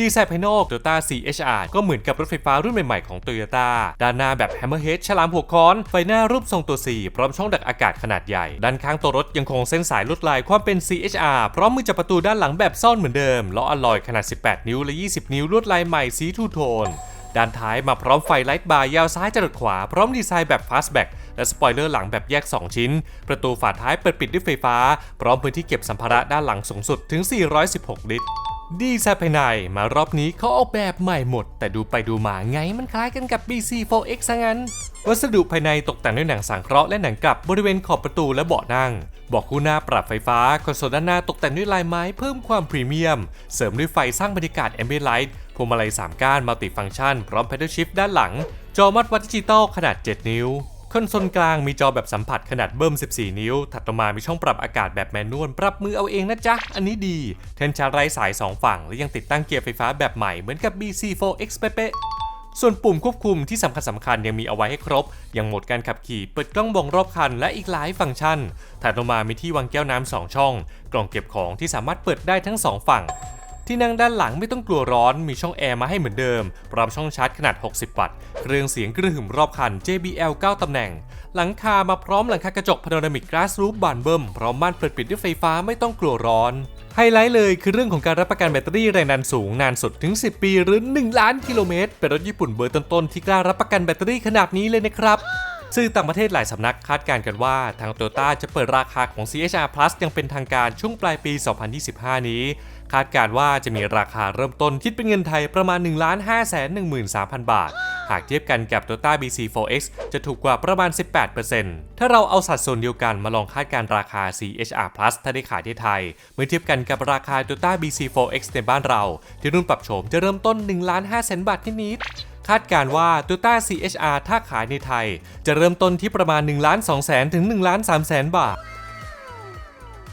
ดีไซน์ภายนอก Toyota CHR ก็เหมือนกับรถไฟฟ้ารุ่นใหม่ๆของ Toyota ด้านหน้าแบบ Hammerhead ฉลามหัวค้อน ไฟหน้ารูปทรงตัว C พร้อมช่องดักอากาศขนาดใหญ่ ด้านข้างตัวรถยังคงเส้นสายลวดลายความเป็น CHR พร้อมมือจับประตูด้านหลังแบบซ่อนเหมือนเดิมล้ออลลอยขนาด 18 นิ้วและ 20 นิ้วลวดลายใหม่สีทูโทนด้านท้ายมาพร้อมไฟไลท์บาร์ยาวซ้ายจรดขวา พร้อมดีไซน์แบบ fastback และสปอยเลอร์หลังแบบแยก 2 ชิ้น ประตูฝาท้ายเปิดปิดด้วยไฟฟ้า พร้อมพื้นที่เก็บสัมภาระด้านหลังสูงสุดถึง 416 ลิตร ดีไซน์ภายในมารอบนี้เขาออกแบบใหม่หมด แต่ดูไปดูมาไงมันคล้ายกันกับ BC4X ซะงั้น วัสดุภายในตกแต่งด้วยหนังสังเคราะห์และหนังกลับบริเวณขอบประตูและเบาะนั่งเบาะคู่หน้าปรับไฟฟ้าคอนโซลด้านหน้าตกแต่งด้วยลายไม้เพิ่มความพรีเมียม เสริมด้วยไฟสร้างบรรยากาศแอมเบียไลท์พวงมาลัย3ก้านมัลติฟังก์ชัน พร้อม Pedal Shift ด้านหลัง จอมัดวัดดิจิตอลขนาด 7 นิ้ว คอนโซลกลางมีจอแบบสัมผัสขนาดเบิ่ม 14 นิ้ว ถัดลงมามีช่องปรับอากาศแบบแมนนวล ปรับมือเอาเองนะจ๊ะ อันนี้ดี เทนชาร์ไร้สาย 2 ฝั่ง และยังติดตั้งเกียร์ไฟฟ้าแบบใหม่เหมือนกับ BC4X เป๊ะส่วนปุ่มควบคุมที่สำคัญสำคัญยังมีเอาไว้ให้ครบอย่างโหมดการขับขี่ เปิดกล้องมองรอบคัน และอีกหลายฟังก์ชัน ถัดลงมามีที่วางแก้วน้ำสองช่อง กล่องเก็บของที่สามารถเปิดได้ทั้งสองฝั่ง ที่นั่งด้านหลังไม่ต้องกลัวร้อนมีช่องแอร์มาให้เหมือนเดิม พร้อมช่องชาร์จขนาด 60 วัตต์ เครื่องเสียงกระหึ่มรอบคัน JBL 9 ตำแหน่ง หลังคามาพร้อมหลังคากระจกพาโนรามิกก a าส o ู b บานเบิ้มพร้อมม่านเปิดปิดด้วยไฟฟ้าไม่ต้องกลัวร้อน ไฮไลท์เลยคือเรื่องของการรับประกันแบตเตอรี่แรงดันสูงนานสุดถึง 10 ปีหรือ 1 ล้านกิโลเมตร เป็นรถญี่ปุ่นเบอร์ต้นๆที่กล้ารับประกันแบตเตอรี่ขนาดนี้เลยนะครับ สื่อต่างประเทศหลายสำนักคาดการณ์กันว่าทางโตโยต้าจะเปิดราคาของ CHR Plus ยังเป็นทางการช่วงปลายปี 2025 นี้ คาดการณ์ว่าจะมีราคาเริ่มต้นคิดเป็นเงินไทยประมาณ 1 5 1 3 0 0 0 บาท หากเทียบกันกับ Toyota BC4X จะถูกกว่าประมาณ 18%ถ้าเราเอาสัดส่วนเดียวกันมาลองคาดการณ์ราคา CHR Plus ถ้าได้ขายที่ไทย เมื่อเทียบกันกับราคา Toyota BC4X ในบ้านเรา ที่รุ่นปรับโฉมจะเริ่มต้น 1 5 0 0 0 0บาทนิดๆ คาดการว่า Toyota CHR ถ้าขายในไทย จะเริ่มต้นที่ประมาณ1ล้าน2แสนถึง1ล้าน3แสนบาท